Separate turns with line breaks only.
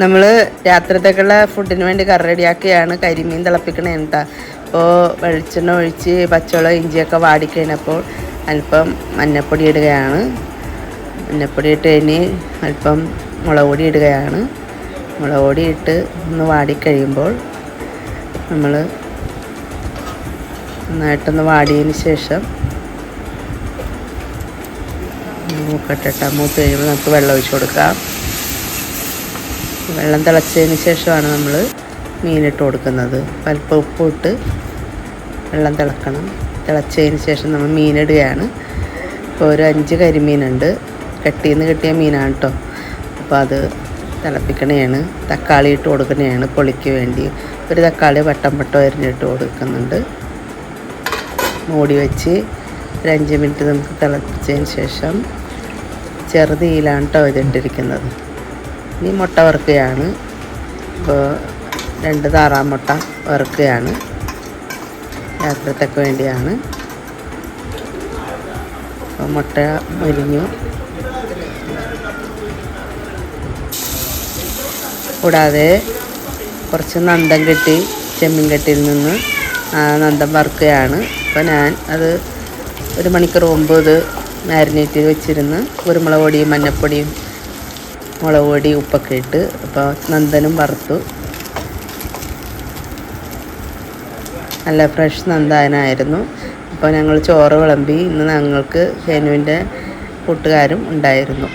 നമ്മൾ രാത്രിത്തേക്കുള്ള ഫുഡിന് വേണ്ടി കറി റെഡിയാക്കുകയാണ് കരിമീൻ തിളപ്പിക്കണേ എന്താ അപ്പോൾ വെളിച്ചെണ്ണ ഒഴിച്ച് പച്ചവളം ഇഞ്ചിയൊക്കെ വാടിക്കഴിഞ്ഞപ്പോൾ അല്പം മഞ്ഞപ്പൊടി ഇടുകയാണ്. മഞ്ഞപ്പൊടി ഇട്ട് കഴിഞ്ഞ് അല്പം മുളക് പൊടി ഇടുകയാണ്. മുളക് പൊടി ഇട്ട് ഒന്ന് വാടിക്കഴിയുമ്പോൾ നമ്മൾ നന്നായിട്ടൊന്ന് വാടിയതിന് ശേഷം മൂക്കട്ടിട്ട് മൂത്ത് കഴിയുമ്പോൾ നമുക്ക് വെള്ളം ഒഴിച്ച് കൊടുക്കാം. വെള്ളം തിളച്ചതിന് ശേഷമാണ് നമ്മൾ മീനിട്ട് കൊടുക്കുന്നത്. അല്പം ഉപ്പ് ഇട്ട് വെള്ളം തിളക്കണം. തിളച്ചതിന് ശേഷം നമ്മൾ മീനിടുകയാണ്. ഇപ്പോൾ ഒരു അഞ്ച് കരിമീനുണ്ട്. കെട്ടിയിൽ കിട്ടിയ മീനാണ് കേട്ടോ അപ്പോൾ അത് തിളപ്പിക്കണയാണ് തക്കാളി ഇട്ട് കൊടുക്കണയാണ് പൊളിക്ക് വേണ്ടി. ഒരു തക്കാളി വട്ടം വട്ടം അരിഞ്ഞിട്ട് കൊടുക്കുന്നുണ്ട്. മൂടി വെച്ച് ഒരു അഞ്ച് മിനിറ്റ് നമുക്ക് തിളപ്പിച്ചതിന് ശേഷം ചെറുതീലാണ് കേട്ടോ ഇതിട്ടിരിക്കുന്നത്. ഇനി മുട്ട വറുക്കുകയാണ്. ഇപ്പോൾ രണ്ട് താറാം മുട്ട വറുക്കുകയാണ്. രാത്രിത്തേക്ക് വേണ്ടിയാണ്. മുട്ട മുരിഞ്ഞു. കൂടാതെ കുറച്ച് നന്ദം കെട്ടി ചെമ്മീൻ കെട്ടിയിൽ നിന്ന് നന്ദം വറുക്കുകയാണ്. അപ്പോൾ ഞാൻ അത് ഒരു മണിക്കൂർ മുമ്പ് ഇത് മാരിനേറ്റ് ചെയ്ത് വെച്ചിരുന്ന് കുരുമുളക് പൊടിയും മഞ്ഞൾപ്പൊടിയും മുളക് പൊടി ഉപ്പൊക്കെ ഇട്ട് അപ്പോൾ നന്ദനും വറുത്തു. നല്ല ഫ്രഷ് നന്ദാനായിരുന്നു. അപ്പോൾ ഞങ്ങൾ ചോറ് വിളമ്പി ഇന്ന് ഞങ്ങൾക്ക് ഹേനുവിന്റെ കൂട്ടുകാരും ഉണ്ടായിരുന്നു.